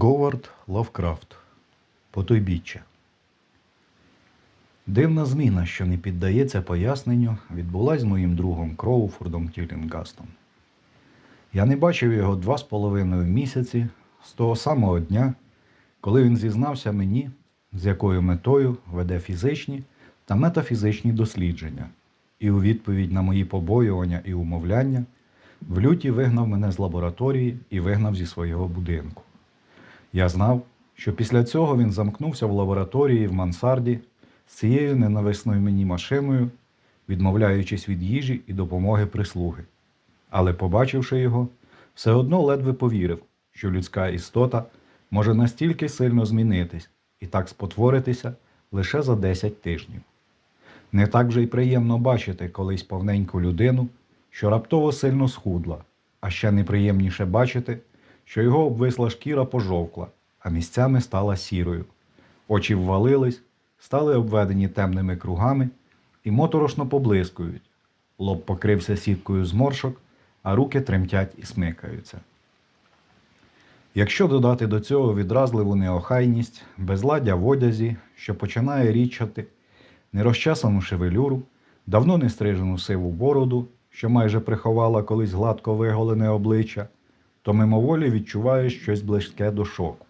Говард Лавкрафт. Потойбіччя. Дивна зміна, що не піддається поясненню, відбулась з моїм другом Кроуфордом Тюлінгастом. Я не бачив його два з половиною місяці з того самого дня, коли він зізнався мені, з якою метою веде фізичні та метафізичні дослідження, і у відповідь на мої побоювання і умовляння в люті вигнав мене з лабораторії і вигнав зі свого будинку. Я знав, що після цього він замкнувся в лабораторії в мансарді з цією ненависною мені машиною, відмовляючись від їжі і допомоги прислуги. Але, побачивши його, все одно ледве повірив, що людська істота може настільки сильно змінитись і так спотворитися лише за 10 тижнів. Не так вже й приємно бачити колись повненьку людину, що раптово сильно схудла, а ще неприємніше бачити, що його обвисла шкіра пожовкла, а місцями стала сірою. Очі ввалились, стали обведені темними кругами і моторошно поблискують. Лоб покрився сіткою зморшок, а руки тремтять і смикаються. Якщо додати до цього відразливу неохайність, безладдя в одязі, що починає річати, нерозчасану шевелюру, давно не стрижену сиву бороду, що майже приховала колись гладко виголене обличчя, то мимоволі відчуваєш щось близьке до шоку.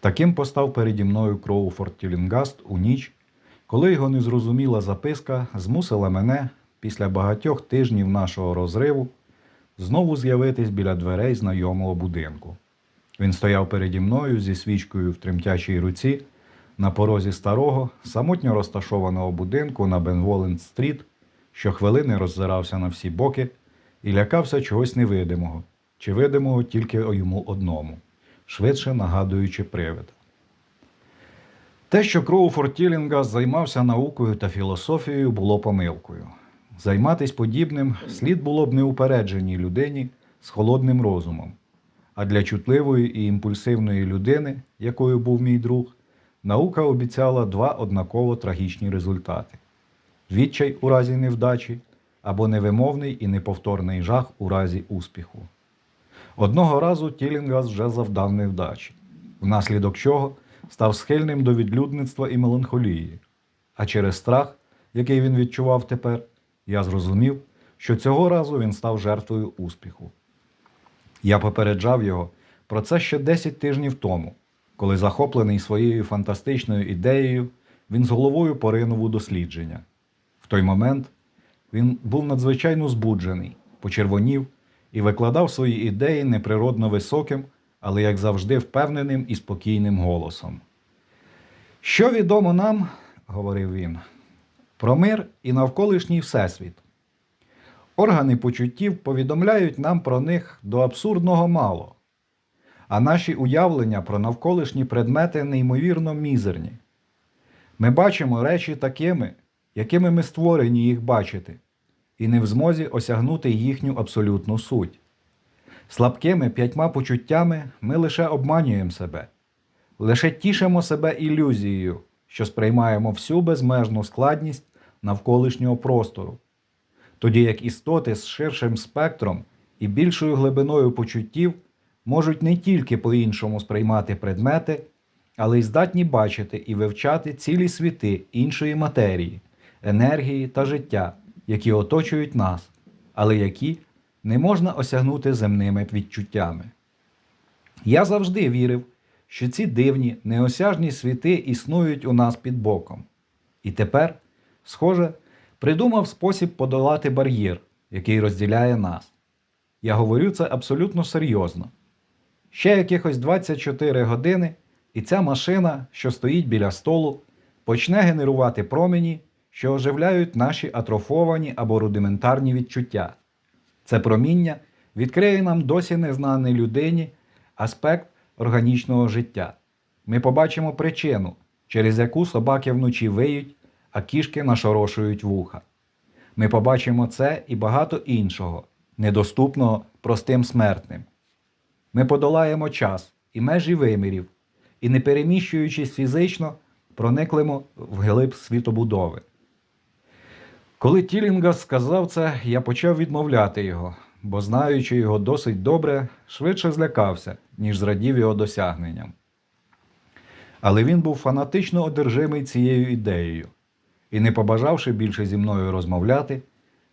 Таким постав переді мною Кроуфорд Тюлінгаст у ніч, коли його незрозуміла записка змусила мене після багатьох тижнів нашого розриву знову з'явитись біля дверей знайомого будинку. Він стояв переді мною зі свічкою в тремтячій руці на порозі старого, самотньо розташованого будинку на Бенволен-стріт, що хвилини роззирався на всі боки і лякався чогось невидимого, чи видимого тільки йому одному, швидше нагадуючи привид. Те, що Кроуфорд Тілінгас займався наукою та філософією, було помилкою. Займатись подібним слід було б неупередженій людині з холодним розумом. А для чутливої і імпульсивної людини, якою був мій друг, наука обіцяла два однаково трагічні результати: відчай у разі невдачі або невимовний і неповторний жах у разі успіху. Одного разу Тілінгас вже завдав невдачі, внаслідок чого став схильним до відлюдництва і меланхолії. А через страх, який він відчував тепер, я зрозумів, що цього разу він став жертвою успіху. Я попереджав його про це ще 10 тижнів тому, коли, захоплений своєю фантастичною ідеєю, він з головою поринув у дослідження. В той момент він був надзвичайно збуджений, почервонів і викладав свої ідеї неприродно високим, але, як завжди, впевненим і спокійним голосом. Що відомо нам, говорив він, про мир і навколишній всесвіт. Органи почуттів повідомляють нам про них до абсурдного мало, а наші уявлення про навколишні предмети неймовірно мізерні. Ми бачимо речі такими, якими ми створені їх бачити, і не в змозі осягнути їхню абсолютну суть. Слабкими п'ятьма почуттями ми лише обманюємо себе, лише тішимо себе ілюзією, що сприймаємо всю безмежну складність навколишнього простору. Тоді як істоти з ширшим спектром і більшою глибиною почуттів можуть не тільки по-іншому сприймати предмети, але й здатні бачити і вивчати цілі світи іншої матерії, енергії та життя, які оточують нас, але які не можна осягнути земними відчуттями. Я завжди вірив, що ці дивні, неосяжні світи існують у нас під боком. І тепер, схоже, придумав спосіб подолати бар'єр, який розділяє нас. Я говорю це абсолютно серйозно. Ще якихось 24 години, і ця машина, що стоїть біля столу, почне генерувати промені, що оживляють наші атрофовані або рудиментарні відчуття. Це проміння відкриє нам досі незнаний людині аспект органічного життя. Ми побачимо причину, через яку собаки вночі виють, а кішки нашорошують вуха. Ми побачимо це і багато іншого, недоступного простим смертним. Ми подолаємо час і межі вимірів, і, не переміщуючись фізично, прониклимо в глиб світобудови. Коли Тілінгас сказав це, я почав відмовляти його, бо, знаючи його досить добре, швидше злякався, ніж зрадів його досягненням. Але він був фанатично одержимий цією ідеєю і, не побажавши більше зі мною розмовляти,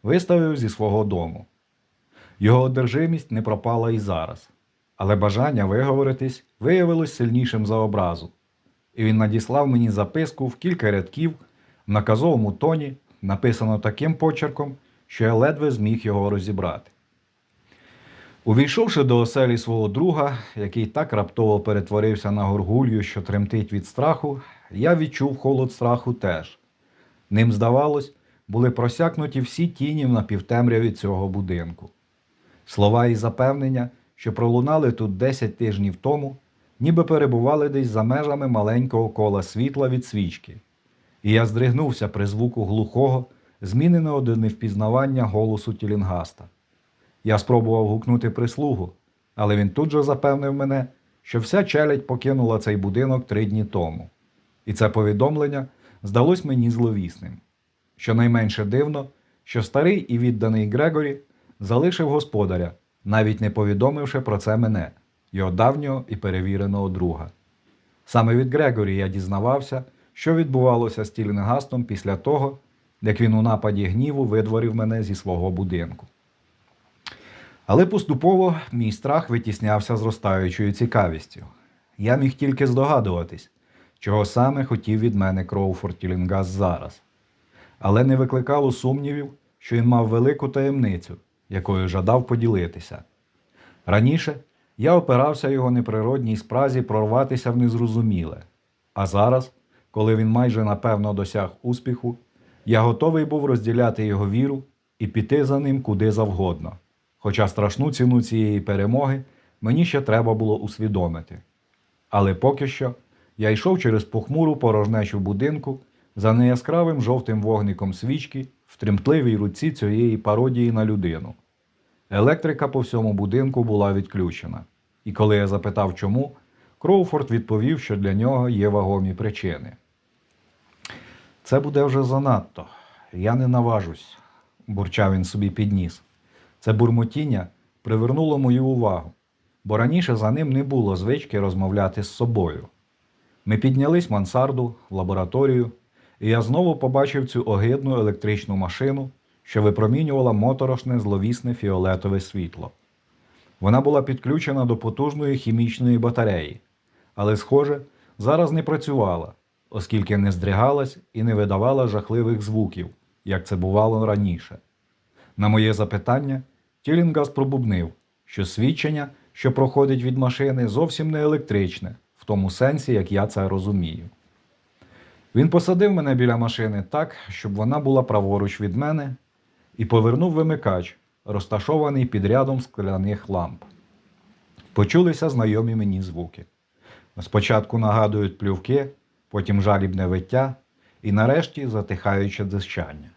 виставив зі свого дому. Його одержимість не пропала і зараз, але бажання виговоритись виявилось сильнішим за образу, і він надіслав мені записку в кілька рядків в наказовому тоні, написано таким почерком, що я ледве зміг його розібрати. Увійшовши до оселі свого друга, який так раптово перетворився на горгулью, що тремтить від страху, я відчув холод страху теж. Ним, здавалось, були просякнуті всі тіні в напівтемряві цього будинку. Слова і запевнення, що пролунали тут 10 тижнів тому, ніби перебували десь за межами маленького кола світла від свічки. І я здригнувся при звуку глухого, зміненого до невпізнавання голосу Тілінгаста. Я спробував гукнути прислугу, але він тут же запевнив мене, що вся челядь покинула цей будинок три дні тому. І це повідомлення здалось мені зловісним. Щонайменше дивно, що старий і відданий Грегорі залишив господаря, навіть не повідомивши про це мене, його давнього і перевіреного друга. Саме від Грегорі я дізнавався, що відбувалося з Тілінгастом після того, як він у нападі гніву видворив мене зі свого будинку. Але поступово мій страх витіснявся зростаючою цікавістю. Я міг тільки здогадуватись, чого саме хотів від мене Кроуфорд Тілінгас зараз. Але не викликало сумнівів, що він мав велику таємницю, якою жадав поділитися. Раніше я опирався його неприродній спразі прорватися в незрозуміле, а зараз, коли він майже напевно досяг успіху, я готовий був розділяти його віру і піти за ним куди завгодно. Хоча страшну ціну цієї перемоги мені ще треба було усвідомити. Але поки що я йшов через похмуру порожнечу будинку за неяскравим жовтим вогником свічки в тремтливій руці цієї пародії на людину. Електрика по всьому будинку була відключена, і коли я запитав чому, Кроуфорд відповів, що для нього є вагомі причини. Це буде вже занадто. Я не наважусь, бурчав він собі підніс. Це бурмотіння привернуло мою увагу, бо раніше за ним не було звички розмовляти з собою. Ми піднялись мансарду, в лабораторію, і я знову побачив цю огидну електричну машину, що випромінювала моторошне зловісне фіолетове світло. Вона була підключена до потужної хімічної батареї, але, схоже, зараз не працювала, оскільки не здригалась і не видавала жахливих звуків, як це бувало раніше. На моє запитання, Тілінгас пробубнив, що свідчення, що проходить від машини, зовсім не електричне, в тому сенсі, як я це розумію. Він посадив мене біля машини так, щоб вона була праворуч від мене, і повернув вимикач, розташований під рядом скляних ламп. Почулися знайомі мені звуки. Спочатку нагадують плювки, потім жалібне виття і нарешті затихаюче дзищання.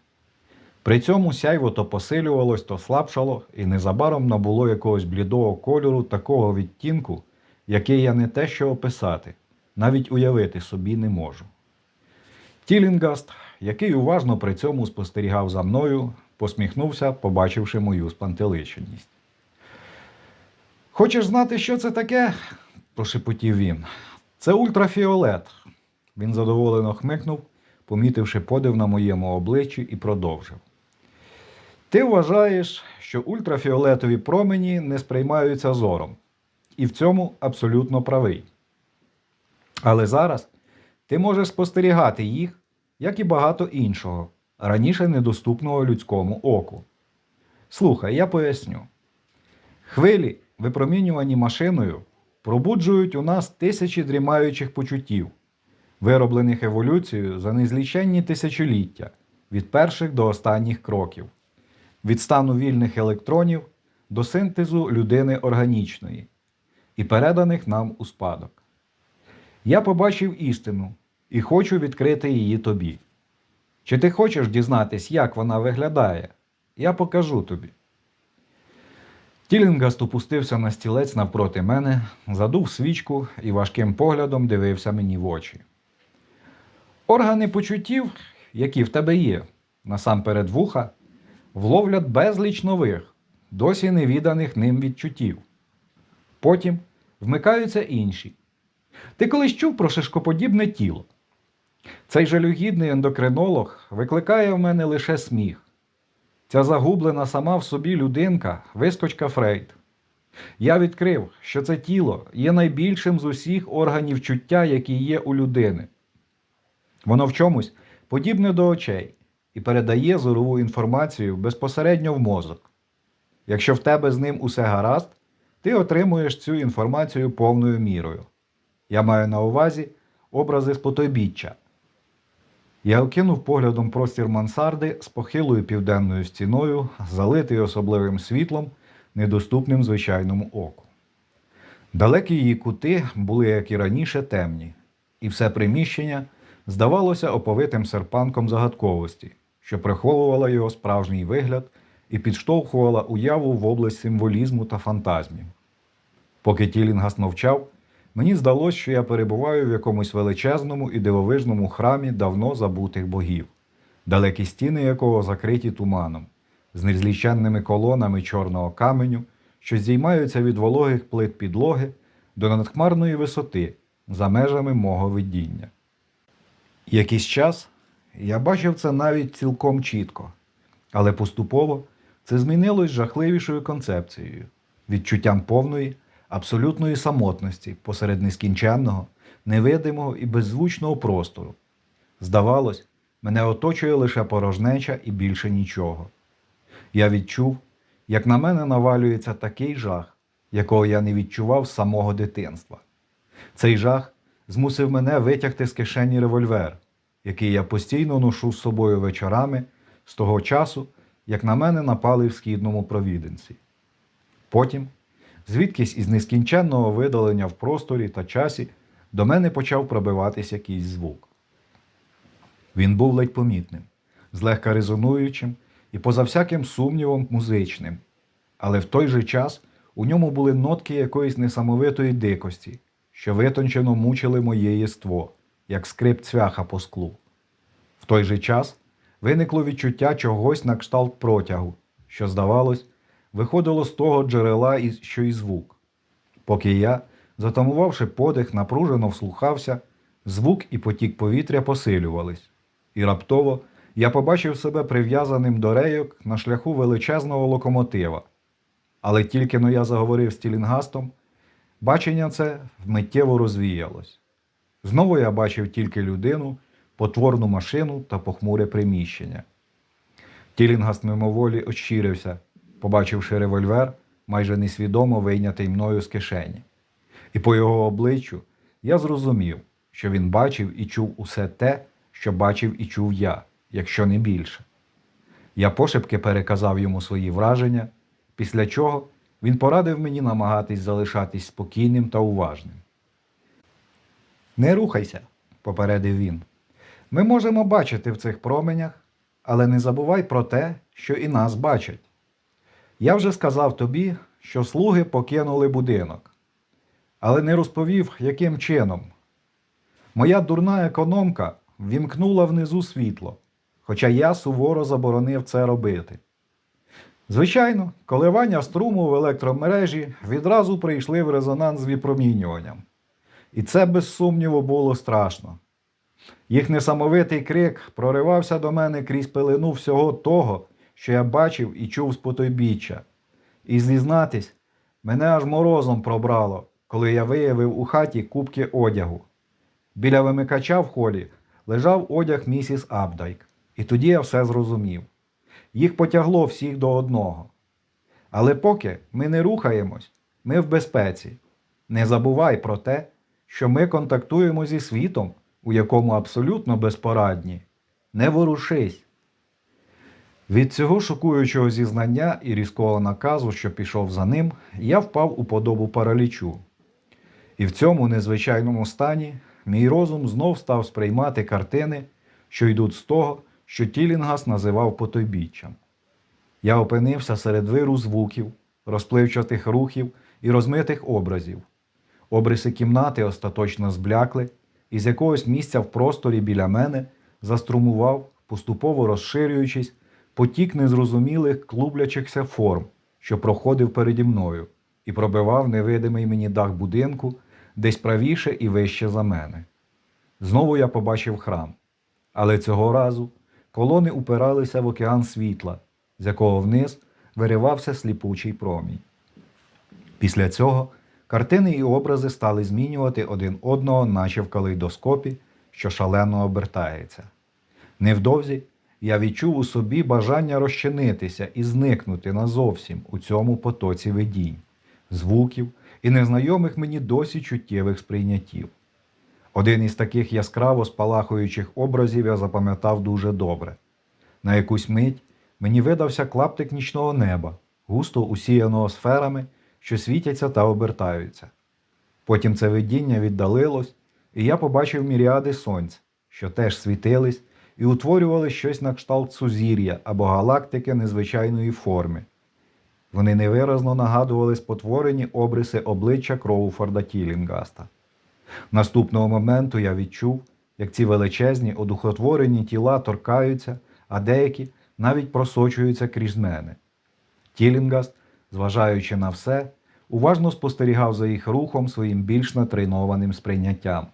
При цьому сяйво то посилювалось, то слабшало, і незабаром набуло якогось блідого кольору такого відтінку, який я не те що описати, навіть уявити собі не можу. Тілінгаст, який уважно при цьому спостерігав за мною, посміхнувся, побачивши мою спантеличеність. Хочеш знати, що це таке? Прошепотів він. Це ультрафіолет. Він задоволено хмикнув, помітивши подив на моєму обличчі, і продовжив. Ти вважаєш, що ультрафіолетові промені не сприймаються зором, і в цьому абсолютно правий. Але зараз ти можеш спостерігати їх, як і багато іншого, раніше недоступного людському оку. Слухай, я поясню. Хвилі, випромінювані машиною, пробуджують у нас тисячі дрімаючих почуттів, вироблених еволюцією за незліченні тисячоліття від перших до останніх кроків, від стану вільних електронів до синтезу людини органічної і переданих нам у спадок. Я побачив істину і хочу відкрити її тобі. Чи ти хочеш дізнатись, як вона виглядає? Я покажу тобі. Тілінгаст опустився на стілець навпроти мене, задув свічку і важким поглядом дивився мені в очі. Органи почуттів, які в тебе є, насамперед вуха, вловлять безліч нових, досі невіданих ним відчуттів. Потім вмикаються інші. Ти колись чув про шишкоподібне тіло? Цей жалюгідний ендокринолог викликає в мене лише сміх. Ця загублена сама в собі людинка вискочка Фрейд. Я відкрив, що це тіло є найбільшим з усіх органів чуття, які є у людини. Воно в чомусь подібне до очей і передає зорову інформацію безпосередньо в мозок. Якщо в тебе з ним усе гаразд, ти отримуєш цю інформацію повною мірою. Я маю на увазі образи з потойбіччя. Я окинув поглядом простір мансарди з похилою південною стіною, залитий особливим світлом, недоступним звичайному оку. Далекі її кути були, як і раніше, темні, і все приміщення здавалося оповитим серпанком загадковості, що приховувала його справжній вигляд і підштовхувала уяву в область символізму та фантазмів. Поки Тілінгас мовчав, мені здалося, що я перебуваю в якомусь величезному і дивовижному храмі давно забутих богів, далекі стіни якого закриті туманом, з незліченними колонами чорного каменю, що здіймаються від вологих плит підлоги до надхмарної висоти за межами мого видіння. Якийсь час я бачив це навіть цілком чітко, але поступово це змінилось жахливішою концепцією, відчуттям повної, абсолютної самотності посеред нескінченного, невидимого і беззвучного простору. Здавалось, мене оточує лише порожнеча і більше нічого. Я відчув, як на мене навалюється такий жах, якого я не відчував з самого дитинства. Цей жах змусив мене витягти з кишені револьвер, який я постійно ношу з собою вечорами з того часу, як на мене напали в східному провіденці. Потім, звідкись із нескінченного видалення в просторі та часі, до мене почав пробиватись якийсь звук. Він був ледь помітним, злегка резонуючим і, поза всяким сумнівом, музичним, але в той же час у ньому були нотки якоїсь несамовитої дикості, що витончено мучили моє єство, як скрип цвяха по склу. В той же час виникло відчуття чогось на кшталт протягу, що, здавалось, виходило з того джерела, що й звук. Поки я, затамувавши подих, напружено вслухався, звук і потік повітря посилювались, і раптово я побачив себе прив'язаним до рейок на шляху величезного локомотива. Але тільки но я заговорив з Тілінгастом, бачення це миттєво розвіялось. Знову я бачив тільки людину, потворну машину та похмуре приміщення. Тілінгаст мимоволі ощирився, побачивши револьвер, майже несвідомо вийнятий мною з кишені. І по його обличчю я зрозумів, що він бачив і чув усе те, що бачив і чув я, якщо не більше. Я пошепки переказав йому свої враження, після чого він порадив мені намагатись залишатись спокійним та уважним. Не рухайся, попередив він. Ми можемо бачити в цих променях, але не забувай про те, що і нас бачать. Я вже сказав тобі, що слуги покинули будинок, але не розповів, яким чином. Моя дурна економка вімкнула внизу світло, хоча я суворо заборонив це робити. Звичайно, коливання струму в електромережі відразу прийшли в резонанс з випромінюванням. І це, без сумніву, було страшно. Їх несамовитий крик проривався до мене крізь пелену всього того, що я бачив і чув з потойбіччя. І зізнатись, мене аж морозом пробрало, коли я виявив у хаті кубки одягу. Біля вимикача в холі лежав одяг місіс Абдайк, і тоді я все зрозумів. Їх потягло всіх до одного. Але поки ми не рухаємось, ми в безпеці. Не забувай про те, що ми контактуємо зі світом, у якому абсолютно безпорадні. Не ворушись. Від цього шокуючого зізнання і різкого наказу, що пішов за ним, я впав у подобу паралічу. І в цьому незвичайному стані мій розум знов став сприймати картини, що йдуть з того, що Тілінгас називав потойбіччям. Я опинився серед виру звуків, розпливчатих рухів і розмитих образів. Обриси кімнати остаточно зблякли, і з якогось місця в просторі біля мене заструмував, поступово розширюючись, потік незрозумілих клублячихся форм, що проходив переді мною, і пробивав невидимий мені дах будинку десь правіше і вище за мене. Знову я побачив храм, але цього разу колони упиралися в океан світла, з якого вниз виривався сліпучий промінь. Після цього картини і образи стали змінювати один одного, наче в калейдоскопі, що шалено обертається. Невдовзі я відчув у собі бажання розчинитися і зникнути назовсім у цьому потоці видінь, звуків і незнайомих мені досі чуттєвих сприйняттів. Один із таких яскраво спалахуючих образів я запам'ятав дуже добре. На якусь мить мені видався клаптик нічного неба, густо усіяного сферами, що світяться та обертаються. Потім це видіння віддалилось, і я побачив міріади сонць, що теж світились і утворювали щось на кшталт сузір'я або галактики незвичайної форми. Вони невиразно нагадували спотворені обриси обличчя Кроуфорда Тілінгаста. Наступного моменту я відчув, як ці величезні, одухотворені тіла торкаються, а деякі навіть просочуються крізь мене. Тілінгаст, зважаючи на все, уважно спостерігав за їх рухом своїм більш натренованим сприйняттям.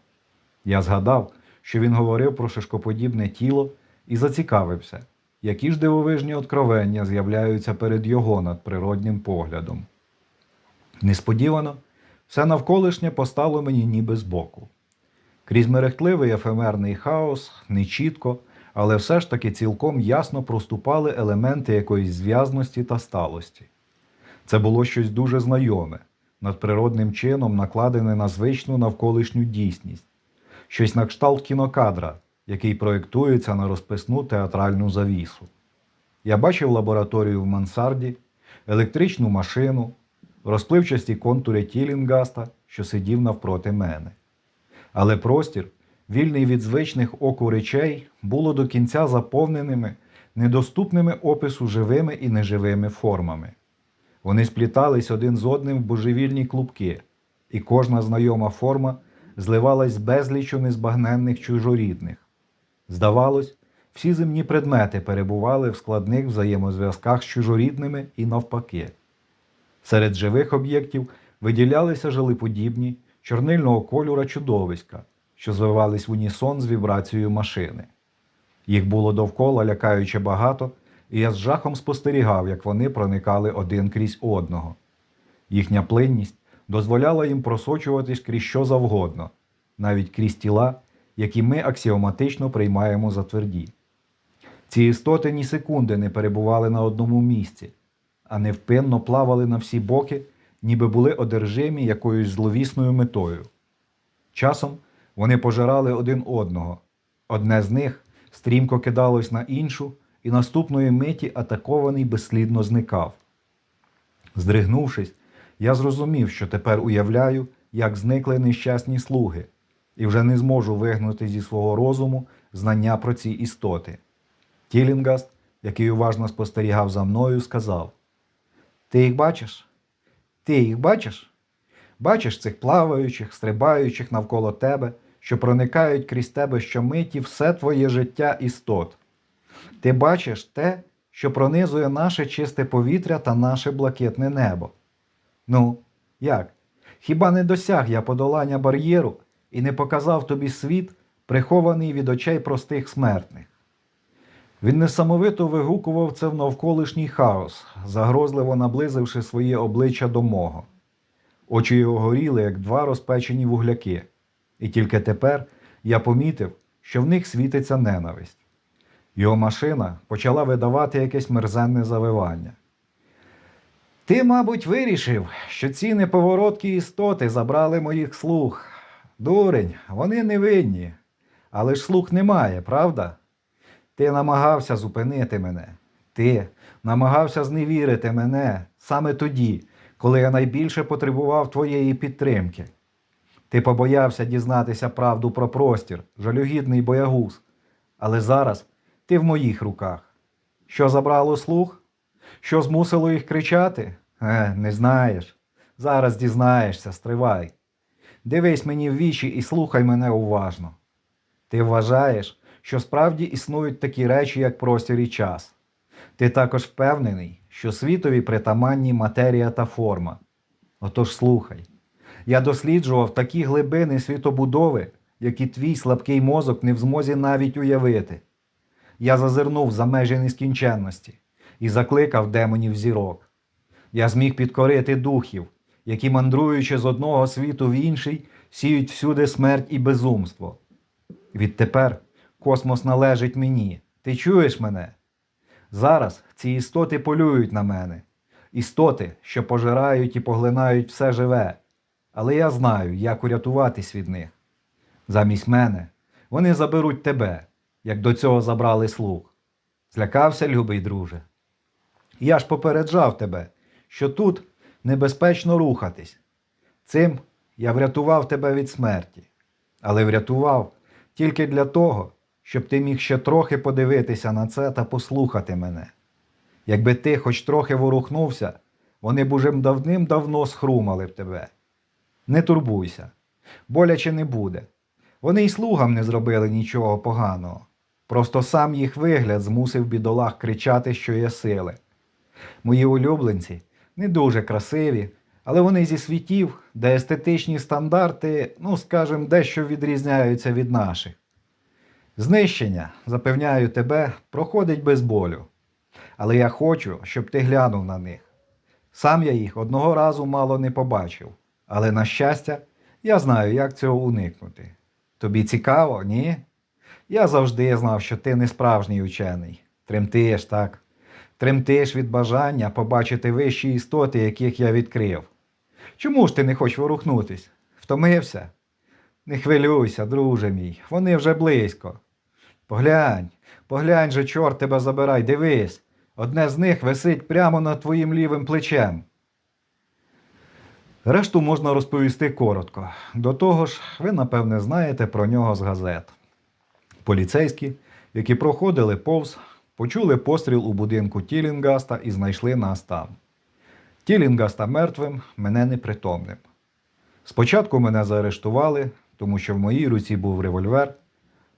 Я згадав, що він говорив про шишкоподібне тіло і зацікавився, які ж дивовижні откровення з'являються перед його надприроднім поглядом. Несподівано все навколишнє постало мені ніби збоку. Крізь мерехтливий ефемерний хаос, нечітко, але все ж таки цілком ясно проступали елементи якоїсь зв'язності та сталості. Це було щось дуже знайоме, надприродним чином накладене на звичну навколишню дійсність, щось на кшталт кінокадра, який проєктується на розписну театральну завісу. Я бачив лабораторію в мансарді, електричну машину, розпливчасті контури Тілінгаста, що сидів навпроти мене. Але простір, вільний від звичних оку речей, було до кінця заповненими, недоступними опису живими і неживими формами. Вони сплітались один з одним в божевільні клубки, і кожна знайома форма зливалась з безлічу незбагненних чужорідних. Здавалось, всі земні предмети перебували в складних взаємозв'язках з чужорідними і навпаки. Серед живих об'єктів виділялися жилиподібні чорнильного кольора чудовиська, що звивались в унісон з вібрацією машини. Їх було довкола лякаюче багато, і я з жахом спостерігав, як вони проникали один крізь одного. Їхня плинність дозволяла їм просочуватись крізь що завгодно, навіть крізь тіла, які ми аксіоматично приймаємо за тверді. Ці істоти ні секунди не перебували на одному місці, а невпинно плавали на всі боки, ніби були одержимі якоюсь зловісною метою. Часом вони пожирали один одного. Одне з них стрімко кидалось на іншу, і наступної миті атакований безслідно зникав. Здригнувшись, я зрозумів, що тепер уявляю, як зникли нещасні слуги, і вже не зможу вигнути зі свого розуму знання про ці істоти. Тілінгаст, який уважно спостерігав за мною, сказав: Ти їх бачиш? Ти їх бачиш? Бачиш цих плаваючих, стрибаючих навколо тебе, що проникають крізь тебе щомиті все твоє життя істот. Ти бачиш те, що пронизує наше чисте повітря та наше блакитне небо. Ну, як? Хіба не досяг я подолання бар'єру і не показав тобі світ, прихований від очей простих смертних? Він несамовито вигукував це в навколишній хаос, загрозливо наблизивши своє обличчя до мого. Очі його горіли, як два розпечені вугляки, і тільки тепер я помітив, що в них світиться ненависть. Його машина почала видавати якесь мерзенне завивання. Ти, мабуть, вирішив, що ці неповороткі істоти забрали моїх слуг. Дурень, вони не винні. Але ж слуг немає, правда? Ти намагався зупинити мене. Ти намагався зневірити мене саме тоді, коли я найбільше потребував твоєї підтримки. Ти побоявся дізнатися правду про простір, жалюгідний боягуз. Але зараз ти в моїх руках. Що забрало слух? Що змусило їх кричати? Е, не знаєш. Зараз дізнаєшся, стривай. Дивись мені в вічі і слухай мене уважно. Ти вважаєш, що справді існують такі речі, як простір і час. Ти також впевнений, що світові притаманні матерія та форма. Отож слухай. Я досліджував такі глибини світобудови, які твій слабкий мозок не в змозі навіть уявити. Я зазирнув за межі нескінченності і закликав демонів зірок. Я зміг підкорити духів, які, мандруючи з одного світу в інший, сіють всюди смерть і безумство. Відтепер космос належить мені. Ти чуєш мене? Зараз ці істоти полюють на мене, істоти, що пожирають і поглинають все живе. Але я знаю, як урятуватись від них. Замість мене вони заберуть тебе, як до цього забрали слуг. Злякався, любий друже. Я ж попереджав тебе, що тут небезпечно рухатись. Цим я врятував тебе від смерті, але врятував тільки для того, щоб ти міг ще трохи подивитися на це та послухати мене. Якби ти хоч трохи ворухнувся, вони б уже давним-давно схрумали б тебе. Не турбуйся, боляче не буде. Вони й слугам не зробили нічого поганого. Просто сам їх вигляд змусив бідолах кричати, що є сили. Мої улюбленці не дуже красиві, але вони зі світів, де естетичні стандарти, ну скажімо, дещо відрізняються від наших. Знищення, запевняю тебе, проходить без болю. Але я хочу, щоб ти глянув на них. Сам я їх одного разу мало не побачив, але, на щастя, я знаю, як цього уникнути. Тобі цікаво, ні? Я завжди знав, що ти не справжній учений. Тремтиш, так? Тремтиш від бажання побачити вищі істоти, яких я відкрив. Чому ж ти не хочеш ворухнутись? Втомився? Не хвилюйся, друже мій, вони вже близько. Поглянь, поглянь же, чорт тебе забирай, дивись. Одне з них висить прямо над твоїм лівим плечем. Решту можна розповісти коротко. До того ж, ви, напевне, знаєте про нього з газет. Поліцейські, які проходили повз, почули постріл у будинку Тілінгаста і знайшли нас там. Тілінгаста мертвим, мене непритомним. Спочатку мене заарештували, тому що в моїй руці був револьвер,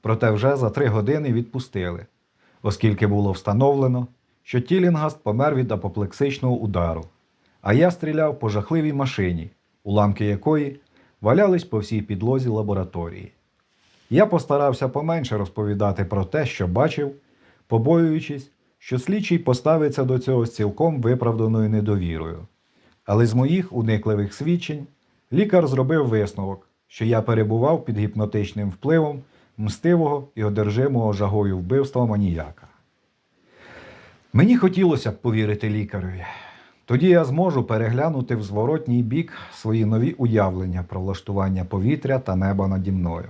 проте вже за три години відпустили, оскільки було встановлено, що Тілінгаст помер від апоплексичного удару, а я стріляв по жахливій машині, уламки якої валялись по всій підлозі лабораторії. Я постарався поменше розповідати про те, що бачив, побоюючись, що слідчий поставиться до цього з цілком виправданою недовірою. Але з моїх уникливих свідчень лікар зробив висновок, що я перебував під гіпнотичним впливом мстивого і одержимого жагою вбивства маніяка. Мені хотілося б повірити лікареві. Тоді я зможу переглянути в зворотній бік свої нові уявлення про влаштування повітря та неба наді мною.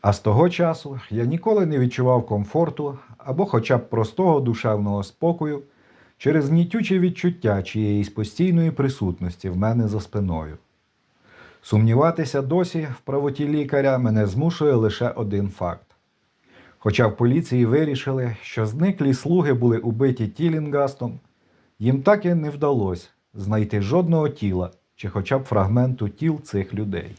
А з того часу я ніколи не відчував комфорту або хоча б простого душевного спокою через гнітюче відчуття чиєїсь постійної присутності в мене за спиною. Сумніватися досі в правоті лікаря мене змушує лише один факт. Хоча в поліції вирішили, що зниклі слуги були убиті тілінгастом, їм так і не вдалося знайти жодного тіла чи хоча б фрагменту тіл цих людей.